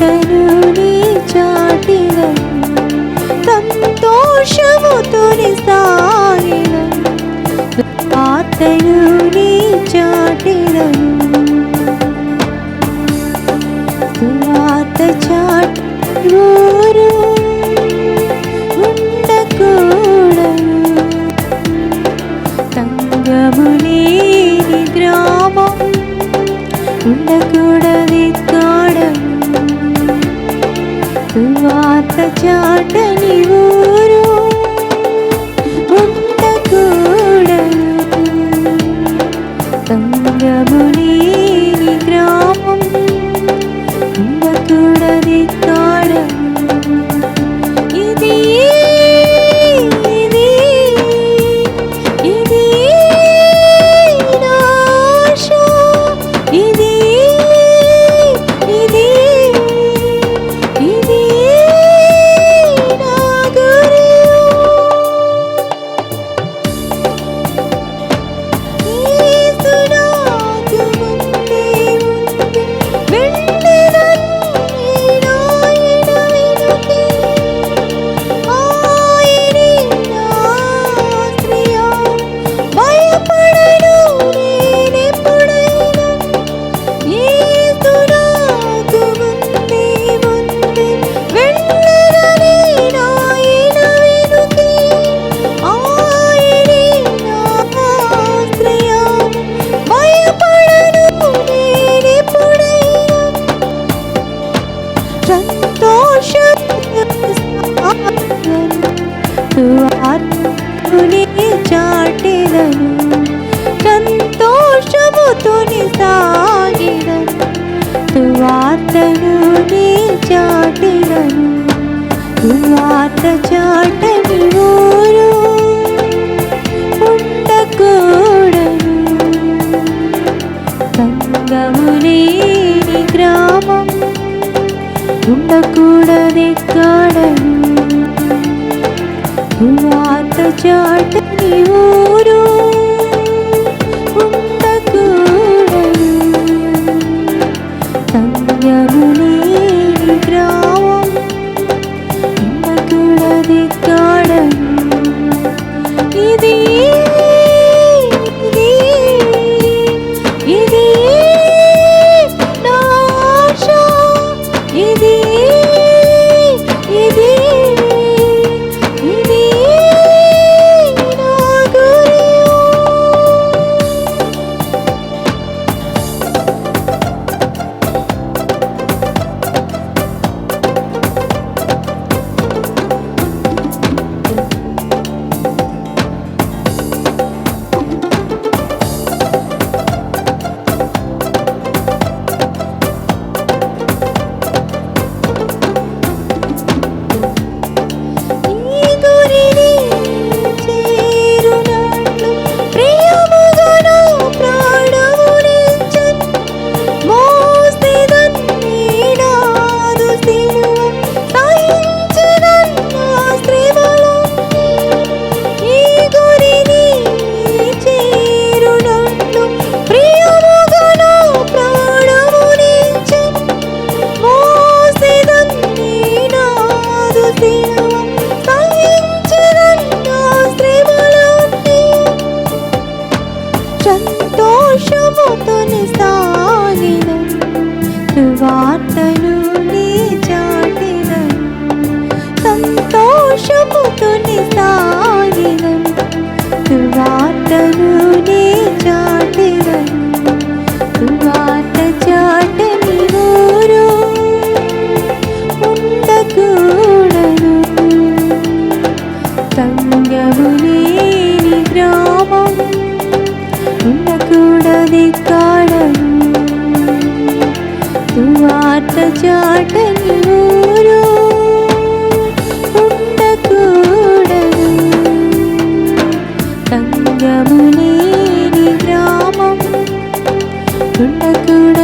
అతను నీ చాటిలను సంతోషము తొలిసా చాటనివో కృష్ణుని చాటిదను సంతోషము తుని సాగిదను తువాతను నీ చాటిదను తువాత చాటని ఓ യമുനേനി ഗ്രാമം ഉണ്ണക്കൂടാതെ കാണണം തൂവാർത്ത ചാട്ടൻ ഊരോ ഗ്രാമം ഉണ്ണക്കൂട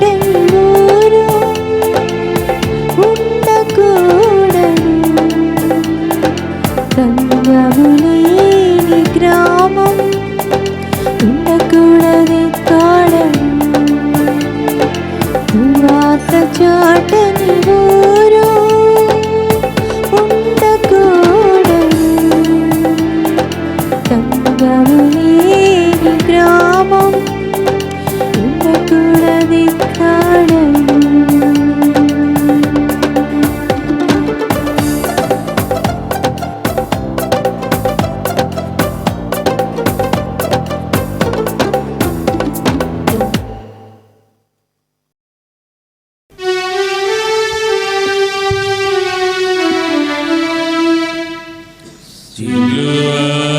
泪如。to you.